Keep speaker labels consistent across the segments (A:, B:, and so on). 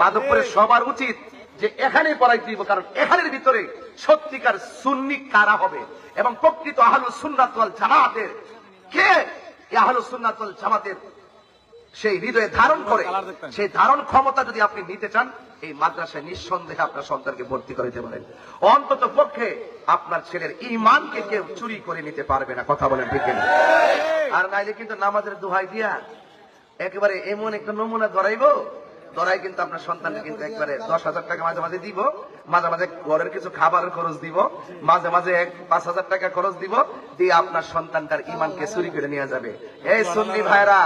A: মাধবপুরে সবার উচিত যে এখানেই পড়াই দিব কারণ এখানের ভিতরে সত্যিকার সুন্নি কারা হবে? এবং প্রকৃত আহলু সুন্নাতল জামাতের কে? আহলু সুন্নাতল জামাতের সেই হৃদয়ে ধারণ করে সেই ধারণ ক্ষমতা যদি আপনি নিতে চান এই মাদ্রাসায় নিঃসন্দেহে আপনার সন্তানকে ভর্তি করে দিতে পারেন অন্তত পক্ষে আপনার ছেলের ইমানকে কেউ চুরি করে নিতে পারবে না কথা বলেন ঠিক আর নাইলে কিন্তু নামাজের দোহাই দিয়া একেবারে এমন একটা নমুনা ধরাইবো ধরাই কিন্তু আপনার সন্তানকে কিন্তু একবারে দশ হাজার টাকা মাঝে মাঝে দিব মাঝে মাঝে ঘরের কিছু খাবারের খরচ দিব মাঝে মাঝে এক পাঁচ হাজার টাকা খরচ দিব দিয়ে আপনার সন্তানটার ইমানকে চুরি করে নিয়ে যাবে। এই সুন্নি ভাইরা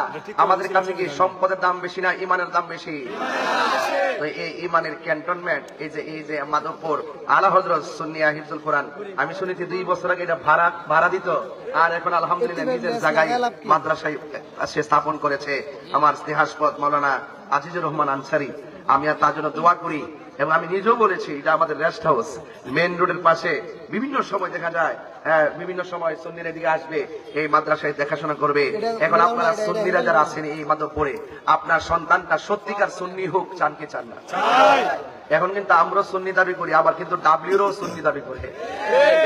A: আমাদের কাছে কি সম্পদের দাম বেশি না ইমানের দাম বেশি? তো এই ইমানের ক্যান্টনমেন্ট এই যে এই যে মাধবপুর আলা হজরত সুন্নিয়া হিফজুল কোরআন আমি শুনেছি দুই বছর আগে এটা ভাড়া ভাড়া দিত। আর এখন আলহামদুলিল্লাহ নিজের জায়গায় মাদ্রাসায় সে স্থাপন করেছে আমার স্নেহাস্পদ মৌলানা আজিজুর রহমান আনসারি। আমি আর তার জন্য দোয়া করি এবং আমি নিজেও বলেছি এটা আমাদের রেস্ট হাউস মেন রোডের পাশে। বিভিন্ন সময় দেখা যায় হ্যাঁ, বিভিন্ন সময় সন্ধির এদিকে আসবে এই মাদ্রাসায় দেখাশোনা করবে। এখন আপনারা সন্ধিরা যারা আছেন এই মাধবপুরে আপনার সন্তানটা সত্যিকার সন্নি হোক চান কি চান না। এখন কিন্তু আমরা সুন্নি দাবি করি, আবার কিন্তু ডাব্লিউরও সুন্নি দাবি করে।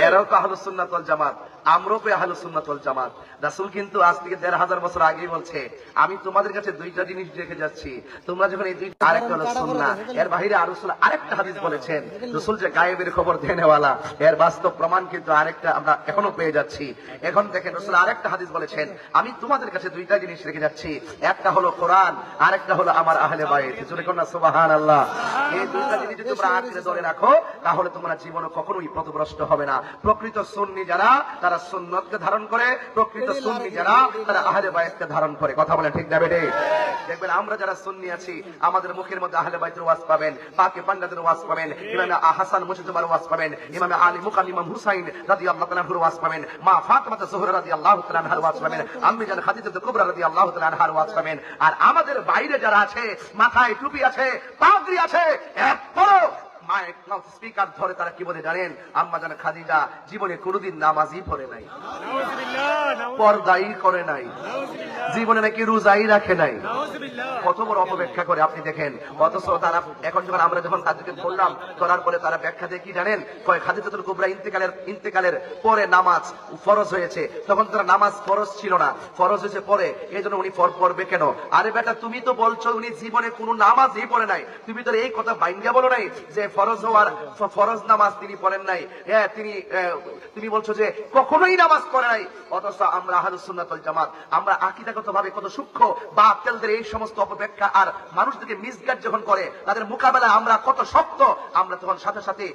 A: এরাও তো আহলুস সুন্নাতল জামাত, আমরাও তো আহলুস সুন্নাতল জামাত। রাসূল কিন্তু আজ থেকে দেড় হাজার বছর আগেই বলছে, আমি তোমাদের কাছে দুইটা জিনিস রেখে যাচ্ছি। তোমরা যখন এই দুইটা আরেকটা হলো সুন্নাহ, এর বাইরে আর রাসূল আরেকটা হাদিস বলেছেন, রাসূল যে গায়েবের খবর দেনেওয়ালা, এর বাস্তব প্রমাণ কিন্তু আরেকটা আমরা এখনও পেয়ে যাচ্ছি। এখন দেখেন রাসূল আরেকটা হাদিস বলেছেন, আমি তোমাদের কাছে দুইটা জিনিস রেখে যাচ্ছি, একটা হলো কোরআন, আরেকটা হলো আমার আহলে বাইত। জোরে কোন সুবহানাল্লাহ। এই দুইটা জিনিস যদি তোমরা আঁকড়ে ধরে রাখো তাহলে তোমরা জীবনে কখনোই পথভ্রষ্ট হবে না। প্রকৃত সুন্নি যারা তারা সুন্নতকে ধারণ করে প্রকৃত সুন্নি যারা তারা আহলে বাইতকে ধারণ করে। কথা বলে ঠিক না বেটে দেখবেন আমরা যারা সুন্নি আছি আমাদের মুখের মধ্যে আহলে বাইতের ওয়াজ পাবেন পাকে পান্ডাদের ওয়াজ পাবেন ইমামে হাসান মুজিদুবার ওয়াজ পাবেন ইমামে আলী মুকাম ইমাম হুসাইন রাদিয়াল্লাহু তাআলার ওয়াজ পাবেন মা ফাতিমা জোহরা রাদিয়াল্লাহু তাআলার ওয়াজ পাবেন আম্মি জান খাদিজা কুবরা রাদিয়াল্লাহু তাআলার ওয়াজ পাবেন। আর আমাদের বাইরে যারা আছে মাথায় টুপি আছে পাগড়ি আছে এরপরও মাইক লাউড স্পিকার ধরে তারা কি বলে জানেন? আম্মা জান খাদিজা জীবনে কোনোদিন নামাজই পড়ে নাই। পর্দাই করে নাই। জীবনে নাকি রোজাই রাখে নাই। কত বড় অপব্যাখ্যা করে আপনি দেখেন। অথচ তারা এখন যখন আমরা যখন তাদেরকে বললাম করার পরে তারা ব্যাখ্যা দিয়ে কি জানেন? কয় খাদিজাতুল কুবরা ইন্তেকালের ইন্তেকালের পরে নামাজ ফরজ হয়েছে। তখন তারা নামাজ ফরজ ছিল না। ফরজ হয়েছে পরে। এই জন্য উনি ফর পড়বে কেন? আরে বেটা তুমি তো বলছো উনি জীবনে কোনো নামাজই পড়ে নাই। তুমি তো এই কথা বাইঙ্গা বলো নাই যে ফরজ হওয়ার ফরজ নামাজ তিনি পড়েন নাই। হ্যাঁ তিনি তুমি বলছো যে কখনোই নামাজ পড়ে নাই। অথচ আমরা আহাদুস সুন্নাতুল জামাত আমরা আকিদাগত ভাবে কত সূক্ষ্ম বা আক্কেলদের এই সমস্ত অপব্যাখ্যা আর মানুষদেরকে মিসগাইড যখন করে, তাদের মোকাবেলা আমরা কত শক্ত, আমরা তখন সাথে সাথে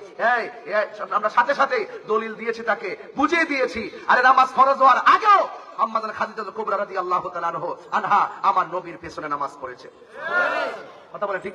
A: আমরা সাথে সাথে দলিল দিয়েছি তাকে, বুঝিয়ে দিয়েছি। আরে নামাজ ফরজ হওয়ার আগেও আম্মাদান খাদিজা কুবরা রাদিয়াল্লাহু তাআলা আনহা আমার নবীর পেছনে নামাজ পড়েছে। সর্বপ্রথম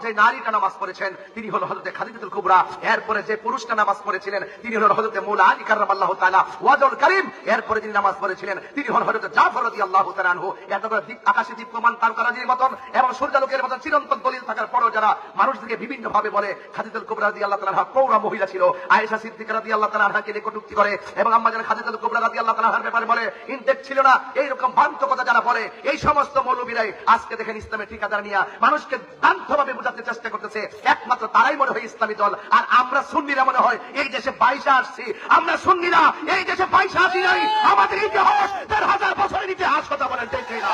A: যে নারীটা নামাজ পড়েছেন, তিনি হলো হযরত খাদিজাতুল কুবরা। এরপরে যে পুরুষটা নামাজ পড়েছিলেন, তিনি হলো হযরত মৌলা আলী কাররামাল্লাহু তাআলা। ওয়াজুল করিম, এরপরে যিনি নামাজ পড়েছিলেন, তিনি হলো হযরত জাফর রাদিয়াল্লাহু আনহু। এত দীপ আকাশে দীপ্যমান তারকারাজির মতন এবং সূর্যালোকের মতন চিরন্তন দলিল থাকার পরও যারা মানুষদেরকে বিভিন্ন ভাবে বলে, খাদিজাতুল কুবরা রাদিয়াল্লাহু তাআলা কৌরা মহিলা ছিল। আয়েশা সিদ্দিকা রাদিয়াল্লাহু তাআলা আনহাকে নিয়ে কটূক্তি করে এবং আম্মা জান খাদিজাতুল কুবরা রাদিয়াল্লাহু তাআলা আনহার ব্যাপারে বলে, ইনটেক ছিল না। এইরকম ভ্রান্ত কথা যারা বলে, এই সমস্ত মৌলবীরাই আজকে দেখেন ইসলামের ঠিকাদার নিয়ে মানুষকে ভ্রান্তভাবে বোঝাতে চেষ্টা করতেছে। একমাত্র তারাই মনে হয় ইসলামী দল। আর আমরা সুন্নিরা মনে হয় এই দেশে বাইশা আসছি। আমরা সুন্নিরা এই দেশে বাইশা আসি নাই। আমাদের ইতিহাস হাজার বছরের ইতিহাস কথা বলেন, ঠিক না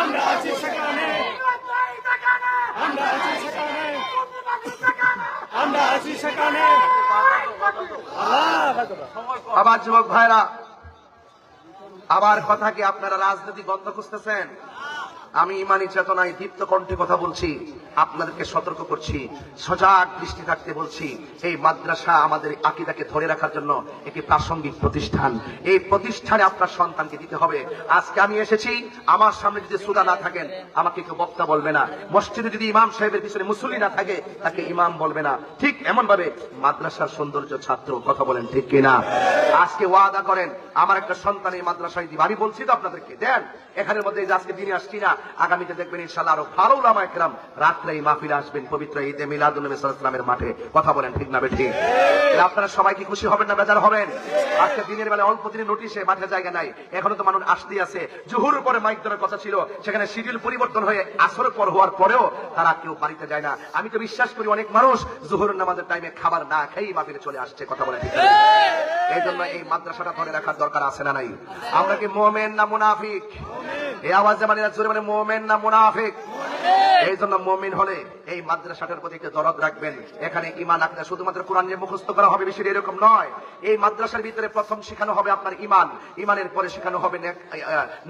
B: আমরা আছি সেখানে আমরা আছি সেখানে আমরা
A: যুবক ভাইরা আমার কথা কি আপনারা রাজনীতি বন্ধ খুঁজতেছেন? আমি ইমানি চেতনায় দীপ্ত কণ্ঠে কথা বলছি, আপনাদেরকে সতর্ক করছি, সজাগ দৃষ্টি থাকতে বলছি, এই মাদ্রাসা আমাদের আকিদাকে ধরে রাখার জন্য একটি প্রাসঙ্গিক প্রতিষ্ঠান। এই প্রতিষ্ঠানে আপনার সন্তানকে দিতে হবে। আজকে আমি এসেছি, আমার সামনে যদি সুদা না থাকেন, আমাকে কেউ বক্তা বলবে না। মসজিদে যদি ইমাম সাহেবের পিছনে মুসল্লি না থাকে, তাকে ইমাম বলবে না। ঠিক এমন ভাবে মাদ্রাসার সৌন্দর্য ছাত্র কথা বলেন ঠিক কিনা? আজকে ওয়াদা করেন, আমার একটা সন্তান এই মাদ্রাসায় দিব। আমি বলছি তো আপনাদেরকে, দেন, এখানের মধ্যে আজকে দিনে আসছি না আগামীতে দেখবেন ইনশাল্লাহ আরও ভালো লামা একরাম রাত্রে এই মাহফিলে আসবেন পবিত্র ঈদে মিলাদুল নবী মাঠে কথা বলেন ঠিক না তাহলে আপনারা সবাই কি খুশি হবেন না বেজার হবেন? আজকে দিনের বেলা অল্প দিনের নোটিশে মাঠে জায়গা নাই এখনও তো মানুষ আসতেই আছে। জুহুর পরে মাইক ধরার কথা ছিল সেখানে শিডিউল পরিবর্তন হয়ে আসরের পর হওয়ার পরেও তারা কেউ বাড়িতে যায় না। আমি তো বিশ্বাস করি অনেক মানুষ জুহুর নামাজের টাইমে খাবার না খেয়েই মাহফিলে চলে আসছে কথা বলে ঠিক এই জন্য এই মাদ্রাসাটা ধরে রাখার দরকার আছে না নাই? আমরা কি মোমেন না মুনাফিক? এই আওয়াজে মানে জোরে মানে মোমেন না মুনাফিক? এই জন্য মমিন হলে এই মাদ্রাসাটার প্রতি একটু দরদ রাখবেন। এখানে ইমান আকিদা শুধুমাত্র কোরআন নিয়ে মুখস্থ করা হবে বেশি এরকম নয়। এই মাদ্রাসার ভিতরে প্রথম শেখানো হবে আপনার ইমান ইমানের পরে শেখানো হবে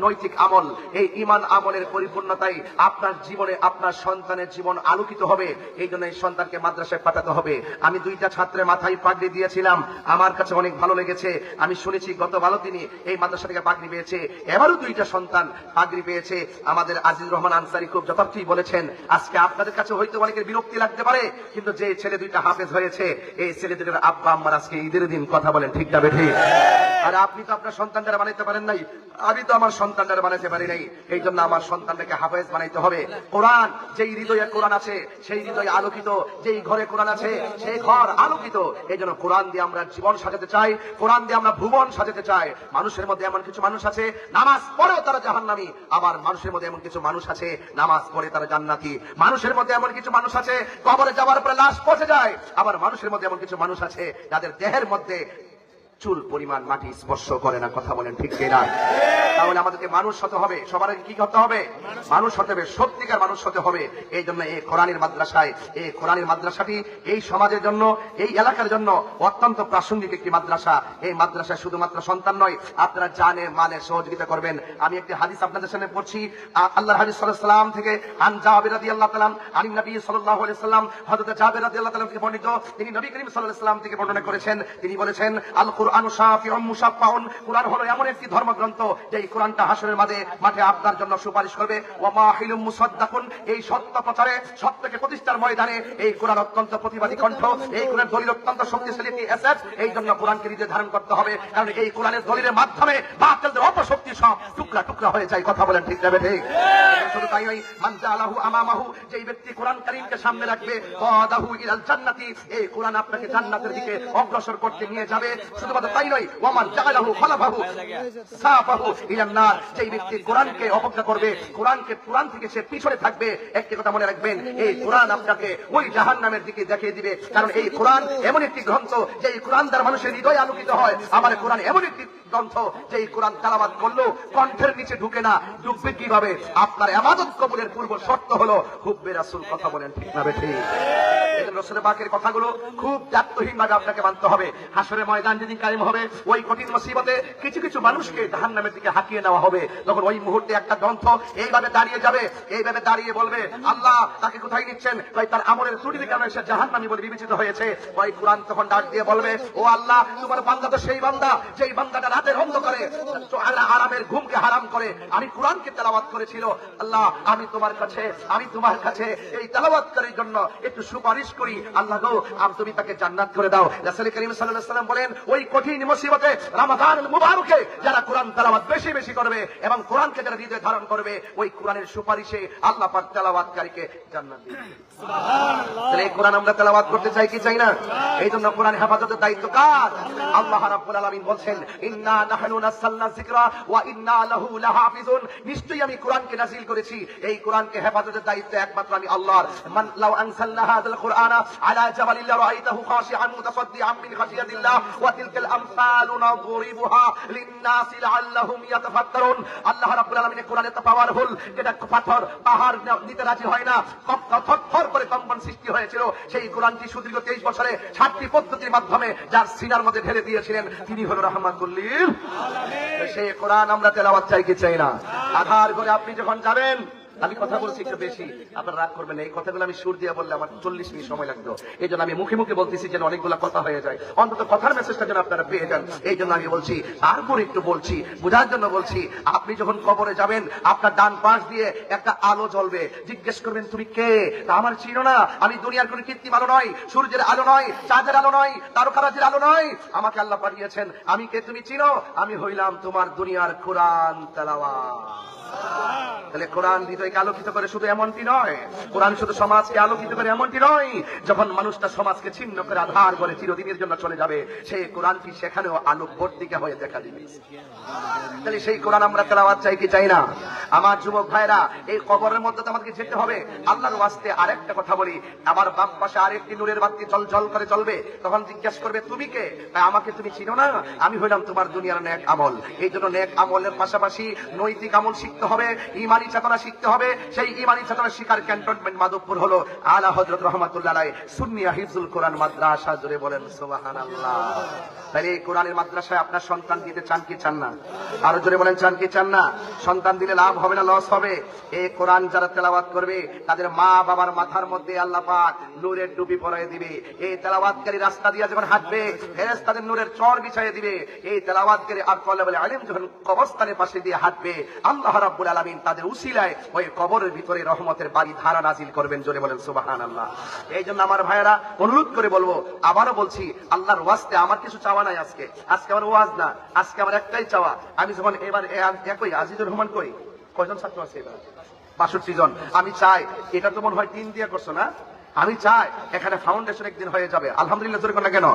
A: নৈতিক আমল। এই ইমান আমলের পরিপূর্ণতাই আপনার জীবনে আপনার সন্তানের জীবন আলোকিত হবে। এই জন্য এই সন্তানকে মাদ্রাসায় পাঠাতে হবে। আমি দুইটা ছাত্রের মাথায় পাগড়ি দিয়েছিলাম। আমার কাছে অনেক ভালো লেগেছে। আমি শুনেছি গত ভালো তিনি এই মাদ্রাসা থেকে পাগড়ি পেয়েছে। এবারও দুইটা সন্তান পাগড়ি পেয়েছে। আমাদের আজিজ রহমান আনসারি খুব যথার্থই বলেছেন, আজকে আপনাদের কাছে হয়তো অনেকের বিরক্তি লাগতে পারে, কিন্তু যে ছেলে দুইটা হাফেজ হয়েছে, এই ছেলেদের আব্বা আম্মার আজকে ঈদের দিন কথা বলেন, ঠিক না বেঠি? আর আপনি তো আপনার সন্তানদের বানাইতে পারেন নাই। আমি তো আমার সন্তানদের বানাইতে পারি নাই। এই জন্য আমার সন্তানটাকে হাফেজ বানাইতে হবে। কোরআন, যেই হৃদয়ে কোরআন আছে, সেই হৃদয় আলোকিত, যেই ঘরে কোরআন আছে, সেই ঘর আলোকিত। এই জন্য কোরআন দিয়ে আমরা জীবন সাজাতে চাই, কোরআন দিয়ে আমরা ভুবন সাজাতে চাই। মানুষের মধ্যে এমন কিছু মানুষ আছে, নামাজ পড়েও তারা জাহান্নামী। আবার মানুষের মধ্যে এমন কিছু মানুষ আছে, নামাজ পড়ে তারা জান্নাতি। মানুষের মধ্যে এমন কিছু মানুষ আছে, কবরে যাওয়ার পরে লাশ পচে যায়। আবার মানুষের মধ্যে এমন কিছু মানুষ আছে, যাদের দেহের মধ্যে চুল পরিমাণ মাটি স্পর্শ করে না, কথা বলেন ঠিক কিনা? তাহলে আমাদেরকে মানুষ হতে হবে, সবার আগে কি করতে হবে? মানুষ হতে হবে, সত্যিকার মানুষ হতে হবে। এই জন্য এই কোরআনের মাদ্রাসায়, এই কোরআনের মাদ্রাসাটি এই সমাজের জন্য, এই এলাকার জন্য অত্যন্ত প্রাসঙ্গিক একটি মাদ্রাসা। এই মাদ্রাসায় শুধুমাত্র সন্তান নয়, আপনারা জানে মানে সহযোগিতা করবেন। আমি একটি হাদিস আপনাদের সামনে পড়ছি। আ- আল্লাহর হাদিস সাল্লাম থেকে আন জাবির রাদিয়াল্লাহু তাআলা আন নবী সাল্লাল্লাহু আলাইহি সাল্লাম হযরত জাবির রাদিয়াল্লাহু তাআলা থেকে বর্ণিত, তিনি নবী করিম আলাইহি সাল্লাম থেকে বর্ণনা করেছেন। তিনি বলেছেন আল কুরআনু শাফিউম কুরআন এমন একটি ধর্মগ্রন্থ কোরআনটা মাঝে মাঠে আপনার জন্য সুপারিশ করবে। এই সত্য প্রচারে, সত্যকে প্রতিষ্ঠার ময়দানে এই কোরআন অত্যন্ত প্রতিবাদী কণ্ঠ, এই কোরআন দলিল অত্যন্ত শক্তিশালী একটি এই জন্য কোরআনকে নিজে ধারণ করতে হবে। কারণ এই কোরআনের দলিলের মাধ্যমে অপশক্তি সব টুকরা টুকরা হয়ে যায়। কথা বলেন ঠিক যাবে ঠিক? শুধু তাই মান জালাহু আমামাহু, যেই ব্যক্তি কোরআন কারীমকে সামনে রাখবে এই কোরআন আপনাকে জান্নাতের দিকে অগ্রসর করতে নিয়ে যাবে। কারণ এই কোরআন এমন একটি গ্রন্থ যে এই কোরআন দ্বারা মানুষের হৃদয় আলোকিত হয়। আমার কোরআন এমন একটি গ্রন্থ যে এই কোরআন তালাবাদ করল কণ্ঠের নিচে ঢুকে না। ঢুকবে কীভাবে? আপনার এমাদত কবুলের পূর্ব শর্ত হলো, হুব্বে রাসুল, কথা বলেন ঠিক না বেঠি রসুলের বাকের কথাগুলো খুব দায়িত্বহীন ভাবে আপনাকে মানতে হবে। হাসরের ময়দান যেদিন কায়েম হবে, ওই কঠিন মুসিবতে কিছু কিছু মানুষকে জাহান নামের দিকে হাঁকিয়ে নেওয়া হবে। তখন ওই মুহূর্তে একটা গ্রন্থ এইভাবে দাঁড়িয়ে যাবে, এইভাবে দাঁড়িয়ে বলবে, আল্লাহ তাকে কোথায় নিচ্ছেন? ভাই তার আমলের ত্রুটির কারণে সে জাহান নামি বলে বিবেচিত হয়েছে? ওই কোরআন তখন ডাক দিয়ে বলবে, ও আল্লাহ, তোমার বান্দা তো সেই বান্দা, যেই বান্দাটা রাতের অন্ধকারে আরামের ঘুমকে হারাম করে। আমি কোরআনকে তেলাওয়াত করেছিল। আল্লাহ, আমি তোমার কাছে, আমি তোমার কাছে এই তেলাওয়াতকারীর জন্য একটু সুপারিশ করি। আল্লাহ গো আম তুমি তাকে জান্নাত করে দাও। রাসূল করিম সাল্লাল্লাহু সাল্লাম বলেন ওই কঠিন মুসিবতে রমাদানুল মুবারকে যারা কোরআন তেলাওয়াত বেশি বেশি করবে এবং কোরআনকে যারা হৃদয়ে ধারণ করবে ওই কোরআনের সুপারিশে আল্লাহ পাক তেলাওয়াতকারীকে জান্নাত দিবে তাহলে এই কোরআন আমরা তেলাওয়াত করতে চাই কি চাই না? এই জন্য কোরআন হেফাজতের দায়িত্ব কার? আল্লাহ রাব্বুল আলামিন বলছেন ইন্না নাহনু যিকরা ওয়া ইন্না লাহু লাহাফিজুন। নিশ্চয়ই আমি কোরআনকে নাযিল করেছি। এই কোরআনকে হেফাজতের দায়িত্ব একমাত্র আমি আল্লাহর। মান লাউ আনসালনা হাযাল কুরআনা আলা জাবালিন লারাআইতাহু খাশিআন মুতাসাদ্দিআন মিন খাশিয়াতিল্লাহ ওয়া তিলকাল আমসালু নাদরিবুহা লিন-নাসি লাআল্লাহুম ইয়াতাফাক্কারুন আল্লাহ রাব্বুল আলামিন কোরআন এত পাওয়ারফুল যেটা পাথর, পাহাড় নিতে রাজি হয় না। থর করে কম্পন সৃষ্টি হয়েছিল। সেই কোরআনটি সুদীর্ঘ তেইশ বছরে সাতটি পদ্ধতির মাধ্যমে যার সিনার মধ্যে ঢেলে দিয়েছিলেন। তিনি হল রহমাতুল্লিল। সেই কোরআন আমরা তেলাওয়াত চাই কি চাই না। আধার করে আপনি যখন যাবেন আমি কথা বলছি একটু বেশি, আপনার রাগ করবেন এই কথাগুলো আমি সুর দিয়ে বললে আমার চল্লিশ মিনিট সময় লাগতো। এই জন্য আমি মুখে মুখে বলতেছি যেন অনেকগুলো কথা হয়ে যায়। অন্তত কথার মেসেজটা যেন আপনারা পেয়ে যান। এই জন্য আমি বলছি, তারপর একটু বলছি, বোঝার জন্য বলছি, আপনি যখন কবরে যাবেন, আপনার ডান পাশ দিয়ে একটা আলো জ্বলবে। জিজ্ঞেস করবেন, তুমি কে? তা আমার চিনো না। আমি দুনিয়ার কোন কৃত্রিম আলো নয়, সূর্যের আলো নয়, চাঁদের আলো নয়, তারকারাজির আলো নয়। আমাকে আল্লাহ পাঠিয়েছেন। আমি কে? তুমি চিনো? আমি হইলাম তোমার দুনিয়ার কোরআন তেলাওয়া তাহলে কোরআন হৃদয়কে আলোকিত করে শুধু এমনটি নয়, কোরআন শুধু সমাজকে আলোকিত করে এমনটি নয়, যখন মানুষটা সমাজকে ছিন্ন করে আধার করে চিরদিনের জন্য চলে যাবে, সেই সেখানেও হয়ে দেখা দিবে। তাহলে সেই কোরআন আমরা তেলাওয়াত চাই কি চাই না? আমার যুবক ভাইরা, এই কবরের মধ্যে তো আমাদেরকে যেতে হবে। আল্লাহর ওয়াস্তে আরেকটা কথা বলি, আমার বাম পাশে আরেকটি নূরের বাতি জল জল করে চলবে, তখন জিজ্ঞেস করবে, তুমি কে? আমাকে তুমি চিনো না? আমি হইলাম তোমার দুনিয়ার নেক আমল। এই জন্য নেক আমলের পাশাপাশি নৈতিক আমল শিখতে হবে, ইমানি চেতনা শিখতে হবে। সেই ইমানি চেতনা শিকার ক্যান্টনমেন্ট মাধবপুর হলো আলা হজরত রহমাতুল্লাহ সুন্নিয়া হিফজুল কোরআন মাদ্রাসা জুড়ে বলেন তাহলে এই কোরআনের মাদ্রাসায় আপনার সন্তান দিতে চান কি চান না? আরও জোরে বলেন, চান কি চান না? সন্তান দিলে লাভ হবে না, লস হবে? এই কোরআন যারা তেলাওয়াত করবে, তাদের মা বাবার মাথার মধ্যে আল্লাহ পাক নূরের টুপি পরাই দিবে। এই তেলাওয়াতকারী রাস্তা দিয়ে যখন হাঁটবে ফেরেস তাদের নূরের চর বিছাইয়ে দিবে। এই তেলাওয়াতকারী আর কলে বলে আলিম যখন কবরস্থানের পাশে দিয়ে হাঁটবে আল্লাহ রাব্বুল আলামিন তাদের উসিলায় ওই কবরের ভিতরে রহমতের বাড়ি ধারা নাজিল করবেন জোরে বলেন সুবাহান আল্লাহ এই জন্য আমার ভাইয়েরা, অনুরোধ করে বলব, আবারও বলছি, আল্লাহর ওয়াজতে আমার কিছু চাওয়া নাই আজকে। আজকে আমার ওয়াজ না, আজকে আমার একটাই চাওয়া। আমি যখন এবার একই, আজিজুর রহমান কই? কয়জন ছাত্র আছে এবার? বাষট্টি জন। আমি চাই, এটা তো মনে হয় তিন দিয়ে করছ না? আমি চাই এখানে ফাউন্ডেশন একদিন হয়ে যাবে। আলহামদুলিল্লাহ জোরে না কেন?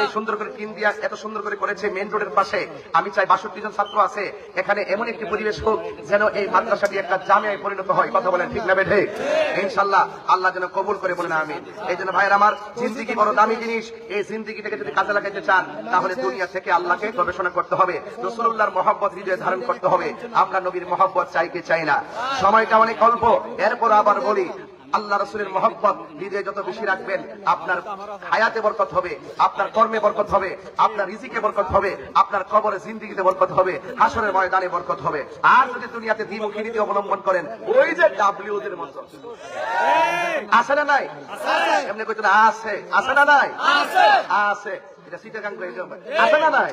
A: এই সুন্দর করে টিন দিয়া এত সুন্দর করে করেছে মেন রোডের পাশে আমি চাই বাষট্টি জন ছাত্র আছে এখানে এমন একটি পরিবেশ হোক যেন এই মাদ্রাসাটি একটা জামিয়ায় পরিণত হয়। কথা বলেন ঠিক না বেঠে? ইনশাল্লাহ আল্লাহ যেন কবুল করে বলেন আমি এই জন্য ভাইয়ের আমার জিন্দিগি বড় দামি জিনিস। এই জিন্দিগিটাকে যদি কাজে লাগাইতে চান তাহলে দুনিয়া থেকে আল্লাহকে গবেষণা করতে হবে রসুল্লাহর মহব্বত হৃদয়ে ধারণ করতে হবে। আমরা নবীর মহব্বত চাই কি চাই না? সময়টা অনেক অল্প এরপর আবার বলি আল্লাহ রসুলের মহব্বত হৃদয়ে যত বেশি রাখবেন আপনার হায়াতে বরকত হবে আপনার কর্মে বরকত হবে আপনার রিজিকে বরকত হবে আপনার কবরে জিন্দিগিতে বরকত হবে হাসরের ময়দানে বরকত হবে। আর যদি দুনিয়াতে দ্বিমুখী নীতি অবলম্বন করেন ওই যে ডাব্লিউ দের মতো। আছে। না নাই? এমনি কইতো না আছে। আছে না নাই? আছে। এটা সিটাগাং আছে না নাই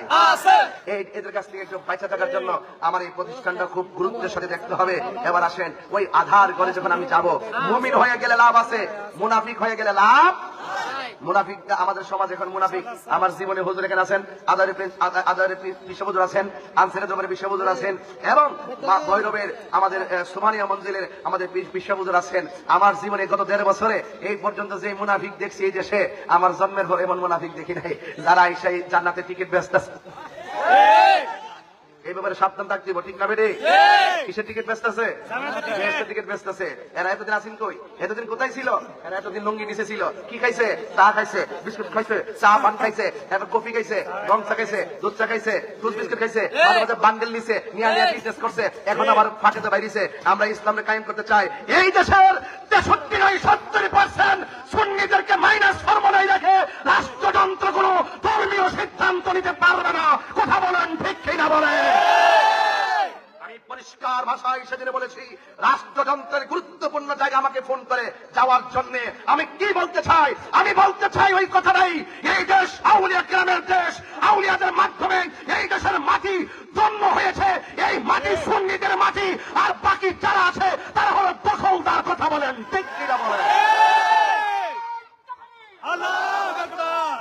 A: এদের কাছ থেকে একটু থাকার জন্য আমার এই প্রতিষ্ঠানটা খুব গুরুত্বের সাথে দেখতে হবে। এবার আসেন ওই আধার যখন আমি যাব মুমিন হয়ে গেলে লাভ আছে মুনাফিক হয়ে গেলে লাভ মুনাফিক আমাদের সমাজ এখন মুনাফিক। আমার জীবনে হুজুর এখানে আছেন, আদারে আদারে বিশ্বহুজুর আছেন, আনসারে জমের বিশ্বহুজুর আছেন, এবং ভৈরবের আমাদের সুমানিয়া মঞ্জিলের আমাদের বিশ্বহুজুর আছেন। আমার জীবনে গত দেড় বছরে এই পর্যন্ত যে মুনাফিক দেখছি, এই দেশে আমার জন্মের পর এমন মুনাফিক দেখি নাই, যারা এসে জান্নাতে টিকিট ব্যস্ত আছে এই ব্যাপারে সাবধান থাকতে ঠিক না বেটে কিসের টিকিট ব্যস্ত আছে? টিকিট ব্যস্ত আছে? এরা এতদিন আসেন কই? এতদিন কোথায় ছিল? এরা এতদিন লুঙ্গি নিচে ছিল। কি খাইছে? চা খাইছে বিস্কুট খাইছে চা পান খাইছে এবার কফি খাইছে রং চা খাইছে দুধ চা খাইছে দুধ বিস্কুট খাইছে মাঝে বান্ডেল নিছে নিয়ে নিয়ে বিজনেস করছে। এখন আবার ফাঁকেতে বাইরিছে। আমরা ইসলামকে কায়েম করতে চাই। এই দেশের তেষট্টি নয় সত্তর পার্সেন্ট সুন্নিদেরকে মাইনাস ফর্মুলায় রেখে রাষ্ট্রযন্ত্র কোনো ধর্মীয় সিদ্ধান্ত নিতে পারবে না। কথা বলেন ঠিক কিনা বলে আমি পরিষ্কার ভাষায় সেদিন বলেছি, রাষ্ট্রযন্ত্রের গুরুত্বপূর্ণ জায়গা আমাকে ফোন করে যাওয়ার জন্য। আমি কি বলতে চাই? আমি বলতে চাই ওই কথাটাই, এই দেশ আউলিয়া গ্রামের দেশ, আউলিয়াদের মাধ্যমে এই দেশের মাটি জন্ম হয়েছে, এই মাটি সুন্নিদের মাটি, আর বাকি যারা আছে, তারা হলো দখলদার কথা বলেন। ঠিক কিনা বলেন
B: আল্লাহ আকবার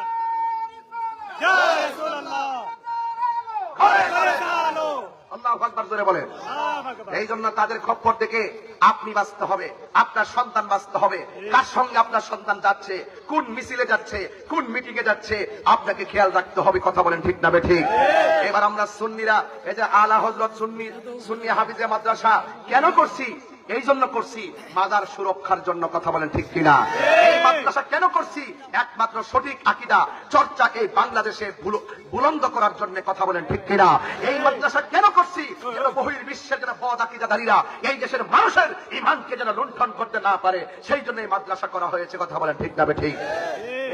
B: জয় রাসূলুল্লাহ
A: ঘরে ঘরে
B: ঘরে চালো
A: আল্লাহ আকবার জোরে বলেন। এই জন্য তাদের খপ্পর দেখে আপনি বাঁচতে হবে, আপনার সন্তান বাঁচতে হবে। কার সঙ্গে আপনার সন্তান যাচ্ছে, কোন মিছিলে যাচ্ছে, কোন মিটিং এ যাচ্ছে, আপনাকে খেয়াল রাখতে হবে, কথা বলেন ঠিক না ঠিক? এবার আমরা সুন্নিরা, এই যে আলা হজরত সুন্নি সুন্নি হাফিজে মাদ্রাসা, কেন করছি? এই জন্য করছি মাদার সুরক্ষার জন্য কথা বলেন ঠিক কিনা? এই! মাদ্রাসা কেন করছি? একমাত্র সঠিক আকিদা চর্চা এই বাংলাদেশে বুল- বুলন্দ করার জন্য কথা বলেন ঠিক কিনা? এই মাদ্রাসা কেন করছি? যেন বহির বিশ্বের যেন বদ আকিদাধারীরা এই দেশের মানুষের ইমানকে যেন লুণ্ঠন করতে না পারে সেই জন্য এই মাদ্রাসা করা হয়েছে কথা বলেন ঠিক না ঠিক?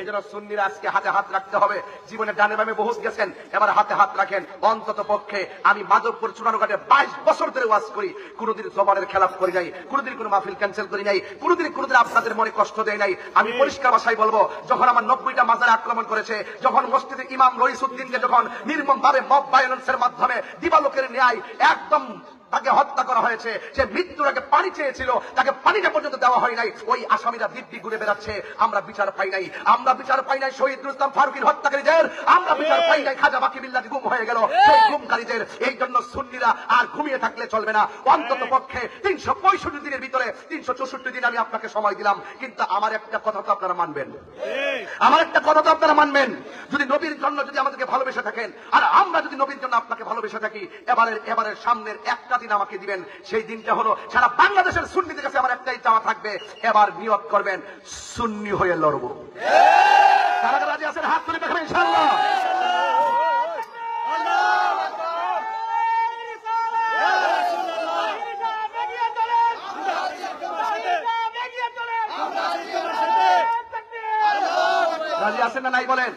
A: জন্য সুন্নিরা আজকে হাতে হাত রাখতে হবে। জীবনে ডানে বামে বহুত গেছেন, এবার হাতে হাত রাখেন। অন্তত পক্ষে আমি মাধবপুর চুনারঘাটে বাইশ বছর ধরে ওয়াজ করি। কোনোদিন জবানের খেলাপ করি নাই, কোনোদিন কোনো মাহফিল ক্যান্সেল করি নাই, কোনোদিন কোনোদিন আপনাদের মনে কষ্ট দেয় নাই। আমি পরিষ্কার ভাষায় বলব, যখন আমার নব্বইটা মাজারে আক্রমণ করেছে, যখন মসজিদে ইমাম রইসুদ্দিনকে যখন নির্মম ভাবে মব ভায়োলেন্সের মাধ্যমে দিবালোকের ন্যায় একদম তাকে হত্যা করা হয়েছে। সে মৃত্যুর আগে পানি চেয়েছিল তাকে পানিটা পর্যন্ত দেওয়া হয় নাই। ওই আসামিরা দিব্যি ঘুরে বেড়াচ্ছে আমরা বিচার পাই নাই। আমরা বিচার পাই নাই শহীদ রুস্তাম ফারুকির হত্যাকারীদের। আমরা বিচার পাই নাই খাজা বাকি বিল্লাদি গুম হয়ে গেল। সেই গুমকারীদের এই জন্য সুন্নিরা আর ঘুমিয়ে থাকলে চলবে না। অন্তত পক্ষে তিনশো পঁয়ষট্টি দিনের ভিতরে তিনশো চৌষট্টি দিন আমি আপনাকে সময় দিলাম। কিন্তু আমার একটা কথা তো আপনারা মানবেন। আমার একটা কথা তো আপনারা মানবেন। যদি নবীর জন্য যদি আমাদেরকে ভালোবেসে থাকেন আর আমরা যদি নবীর জন্য আপনাকে ভালোবেসে থাকি এবারের এবারের সামনের একটা দিন আমাকে দিবেন, সেই দিনটা হলো সারা বাংলাদেশের সুন্নিদের কাছে আমার একটাই চাওয়া থাকবে, এবার নিয়োগ করবেন সুন্নি হয়ে লড়বো। রাজি আছেন না নাই বলেন?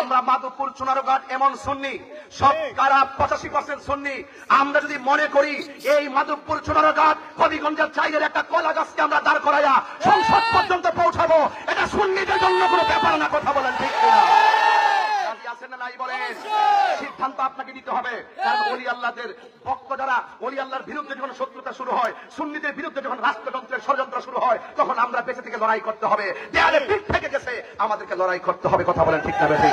A: আমরা মাধবপুর চুনারঘাট এমন সুন্নি সব কারা পঁচাশি পার্সেন্ট সুন্নি, আমরা যদি মনে করি এই মাধবপুর চুনারঘাট হবিগঞ্জের চাইলের একটা কলা গাছকে আমরা দাঁড় করাইয়া সংসদ পর্যন্ত পৌঁছাবো, এটা সুন্নিদের জন্য কোনো ব্যাপার না, কথা বলেন ঠিক না নাই বলেন সিদ্ধান্ত আপনাকে নিতে হবে। কারণ অলি আল্লাহদের ভক্ত যারা অলি আল্লাহর বিরুদ্ধে যখন শত্রুতা শুরু হয় সুন্নিদের বিরুদ্ধে যখন রাষ্ট্রযন্ত্রের ষড়যন্ত্র শুরু হয় তখন আমরা বেঁচে থেকে লড়াই করতে হবে। দেয়ালে পিঠ থেকে গেছে আমাদেরকে লড়াই করতে হবে কথা বলেন ঠিক না বেশি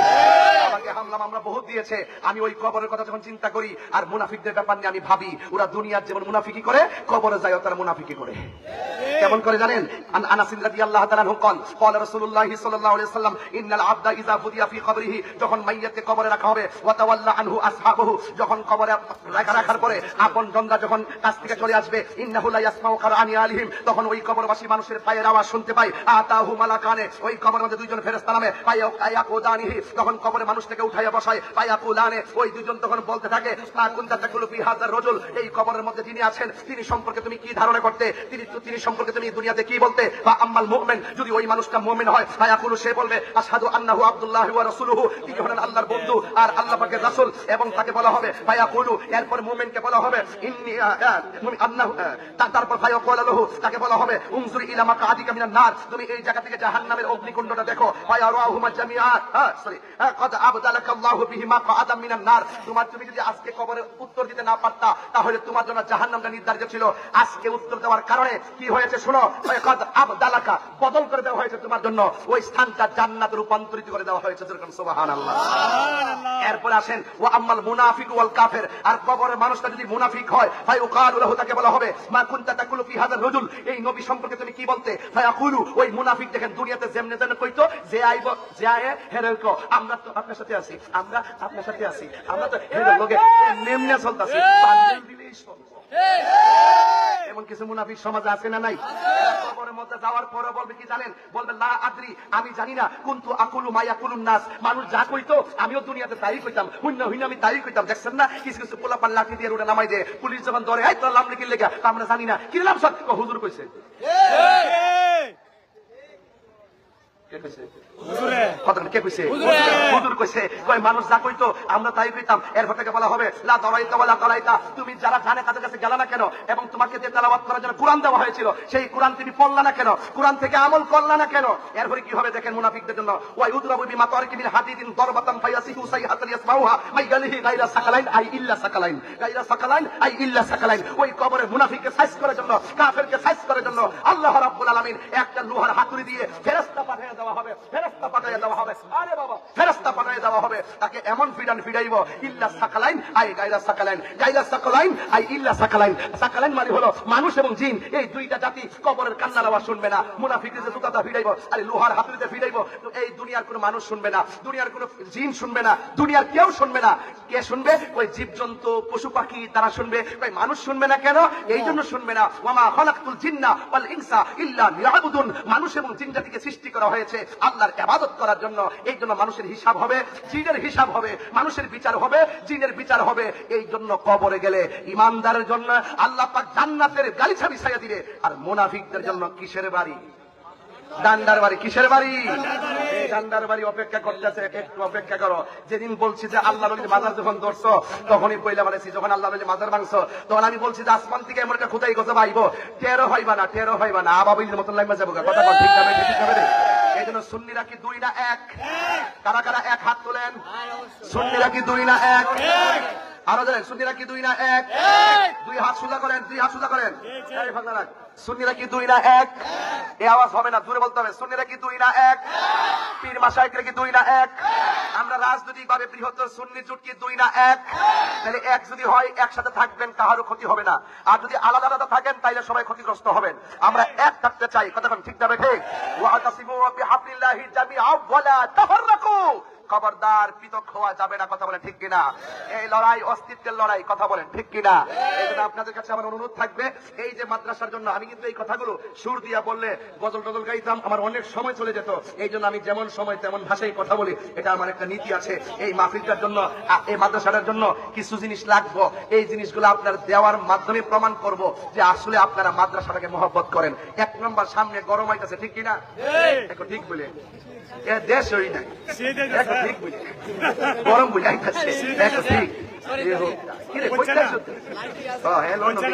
A: আমাকে হামলাম আমরা বহুত দিয়েছে। আমি ওই কবরের কথা যখন চিন্তা করি আর মুনাফিকদের ব্যাপার নিয়ে আমি ভাবি ওরা দুনিয়ার যেমন মুনাফিকি করে কবরে যায় তারা মুনাফিকি করে। কেমন করে জানেন আন আনাস রাদিয়াল্লাহু তাআলা আনহু قال قال رسول الله صلى الله عليه وسلم ان العبد اذا فدي في قبره যখন মাইয়াতকে কবরে রাখা হবে ওয়া তাওয়াল্লা আনহু আসহাবহু যখন কবরে রাখা রাখার পরে আপন জনরা যখন কাছ থেকে চলে আসবে ইন্নাহু লা ইয়াসমাউ কারআনি আলিহিম তখন ওই কবরবাসী মানুষের পায়ের আওয়াজ শুনতে পায় আতাহু মালাকানে ওই কবরের মধ্যে দুইজন ফেরেশতা নামে পায়া আয়াকুদানিহি তখন কবরে মানুষটাকে উঠাইয়া বসায় পায়াকুলানে ওই দুইজন তখন বলতে থাকে মা কুনতা তাকুলু ফি হাযার রাজুল এই কবরের মধ্যে যিনি আছেন তিনি সম্পর্কে তুমি কি ধারণা করতে তিনি তিনি সম্পর্কে তুমি দুনিয়াতে কি বলতে? বা আম্মাল মুমিন, যদি ওই মানুষটা মুমিন হয়, ফায়াকুলু, সে বলবে, আশহাদু আন্নাহু আব্দুল্লাহ ওয়া রাসূলুহু। তিনি হলেন আল্লাহর বন্ধু আর আল্লাহ পাকের রাসূল এবং তাকে বলা হবে ফায়াকুলু। এরপর মুমিনকে বলা হবে, ইন্নী আন্নাহু তারপর ফায়াকুলু লাহু তাকে বলা হবে, উনজুর ইলা মাকাদিকা মিনান নার। তুমি এই জায়গা থেকে জাহান্নামের অগ্নিকুণ্ডটা দেখো। ফায়ারাহুমা জামিআ। সরি কদ আবদালাকা আল্লাহু বিহিমা কাআদাম মিনান নার। তোমার তুমি যদি আজকে কবরে উত্তর দিতে না পারতা, তাহলে তোমার জন্য জাহান্নামটা নির্ধারিত ছিল। আজকে উত্তর দেওয়ার কারণে কি হয়েছে শোনো আবদালাকা বদল করে দেওয়া হয়েছে তোমার জন্য। ওই স্থানটা জান্নাতে রূপান্তরিত করে দেওয়া হয়েছে যেরকম সুবহানাল্লাহ। এরপর আসেন ও আম্মাল মুনাফিক ওয়াল কাফের। আর কবরের মানুষটা যদি মুনাফিক হয় ভাই উকালু লাহু তাকে বলা হবে মা কুনতা তাকুলু ফি হাযার রাজুল। এই নবী সম্পর্কে তুমি কি বলতে? ভাই আকুলু ওই মুনাফিক দেখেন দুনিয়াতে যেমনে যেন কইতো যে আইব যে আয়ে হেরেল কো। আমরা তো আপনার সাথে আছি আমরা আপনার সাথে আছি আমরা তো হেরেল লগে নেমনে চলতাছি। বান্দেল দিলেই চলবে। এমন কিছু মুনাফিক সমাজে আছে না নাই? কবরের মধ্যে যাওয়ার পরে বলবে কি জানেন? বলবে লা আদ্রি আমি জানি না কিন্তু আকুলু মায়া কুলুন নাস। মানুষ যা কইতো আমিও দুনিয়াতে তাই কইতাম। হুন্য হুন্য আমি তাই কইতাম দেখছেন না? কিছু কিছু পোলা পান লাঠি দিয়ে রোডে নামাই দেয়। পুলিশ যখন ধরে এই তোর লাম লিখির লেখা আমরা জানি না। কি নাম সব হুজুর কইছে। কে কইছে? হুজুর। কইছে কয় মানুষ যা কইতো আমরা তাই কইতাম। এরপর থেকে বলা হবে লা দরাইতা ওয়ালা তালাইতা তুমি যারা জানে তাদের কাছে গেলা না কেন? এবং তোমাকে যে তেলাওয়াত করার জন্য কোরআন দেওয়া হয়েছিল সেই কোরআন তুমি পড়লা না কেন? কোরআন থেকে আমল করলা না কেন? এরপরে কি হবে দেখেন মুনাফিকদের জন্য ওয়াই উদরাবু বিমা তারিকি মিন হাদিদিন দরবাতাম ফায়াসিহু সাইহাতান ইয়াসমাউহা মাই গালিহি গায়রা সাকালাইন আই ইল্লা সাকালাইন। গায়রা সাকালাইন আই ইল্লা সাকালাইন। ওই কবরে মুনাফিককে সাইজ করার জন্য কাফেরকে সাইজ করার জন্য আল্লাহ রাব্বুল আলামিন একটা লোহার হাতুড়ি দিয়ে ফেরেশতা পাঠিয়ে পাঠিয়ে দেওয়া হবে। তাকে এমন ফিডান ফিডাইব ইল্লা সাকালাইন, আই সাকালাইন সাকালাইন, আই ইল্লা সাকালাইন। সাকালাইন মানে হলো মানুষ এবং জিন, এই দুইটা জাতি কবরের কান্নার আওয়াজ শুনবে না। যে আরে লোহার হাতুড়িতে এই দুনিয়ার কোনো মানুষ শুনবে না, দুনিয়ার কোনো জিন শুনবে না, দুনিয়ার কেউ শুনবে না। কে শুনবে? ওই জীবজন্তু, পশু পাখি তারা শুনবে। ওই মানুষ শুনবে না কেন? এই জন্য শুনবে না। ওয়ামা জিন্না ওয়াল ইনসা ইল্লা লিয়াবুদুন। মানুষ এবং জিন জাতিকে সৃষ্টি করা হয়েছে। আল্লাহর ইবাদত করার জন্য এই জন্য মানুষের হিসাব হবে, জিনের হিসাব হবে, মানুষের বিচার হবে, জিনের বিচার হবে। এই জন্য কবরে গেলে ইমানদারের জন্য আল্লাহ পাক জান্নাতের গালিছা বিছাইয়া দিবে। আর মুনাফিকদের জন্য কিসের বাড়ি? ডান্ডার বাড়ি কিসের বাড়ি? ডান্ডার বাড়ি অপেক্ষা করতেছে একটু অপেক্ষা করো। যেদিন বলছি যে আল্লাহ নবীর মাজার যখন ধরছো, তখনই পয়লা বানাইছি, যখন আল্লাহ নবীর মাজার ভাঙছো, তখন আমি বলছি যে আসমান থেকে এমন একটা খুদাই কথা পাইবো টেরো হইবা না টেরো হইবা না। আবাবিলের মতন লাগবে যাব কথা ঠিক যাবে ঠিক যাবে এই জন্য সুন্নিরা কি দুই না এক। কারা কারা এক হাত তোলেন? সুন্নিরা কি দুই না এক। আরও জানেন সুন্নিরা কি দুই না এক? দুই হাত সোজা করেন দুই হাত সোজা করেন। এই ভাগনা রাখ। সুন্নিরা কি দুই না এক? এ আওয়াজ হবে না দূরে বলতে হবে। সুন্নিরা কি দুই না এক? পীর মাসাইকরা কি দুই না এক? আমরা রাজনৈতিক ভাবে বৃহত্তর সুন্নি জোট কি দুই না এক? তাহলে এক যদি হয় একসাথে থাকবেন কাহারও ক্ষতি হবে না। আর যদি আলাদা আলাদা থাকেন তাইলে সবাই ক্ষতিগ্রস্ত হবেন। আমরা এক থাকতে চাই। কথা ঠিক যাবে ঠিক ওয়াতাসিমু বিহাবলিল্লাহি জামিআ ওয়ালা তাফাররাকু। খবরদার পৃথক হওয়া যাবে না কথা বলেন ঠিক কিনা? এই লড়াই অস্তিত্বের লড়াই কথা বলেন ঠিক কিনা? এই জন্য আপনাদের কাছে আমার অনুরোধ থাকবে এই যে মাদ্রাসার জন্য আমি কিন্তু এই কথাগুলো সুর দিয়া বললে গজল টজল গাইতাম আমার অনেক সময় চলে যেত এই জন্য আমি যেমন সময় তেমন ভাষায় কথা বলি এটা আমার একটা নীতি আছে এই মাহফিলটার জন্য এই মাদ্রাসাটার জন্য কিছু জিনিস লাগবো এই জিনিসগুলো আপনার দেওয়ার মাধ্যমে প্রমাণ করব যে আসলে আপনারা মাদ্রাসাটাকে মহব্বত করেন। এক নম্বর সামনে গরম হইতেছে ঠিক কিনা? দেখো ঠিক বলে। দেশ হই না গরম বুঝাইতেছে দেখো ঠিক এ কি রে, কইতাছো হ্যাঁ, লন্ডন।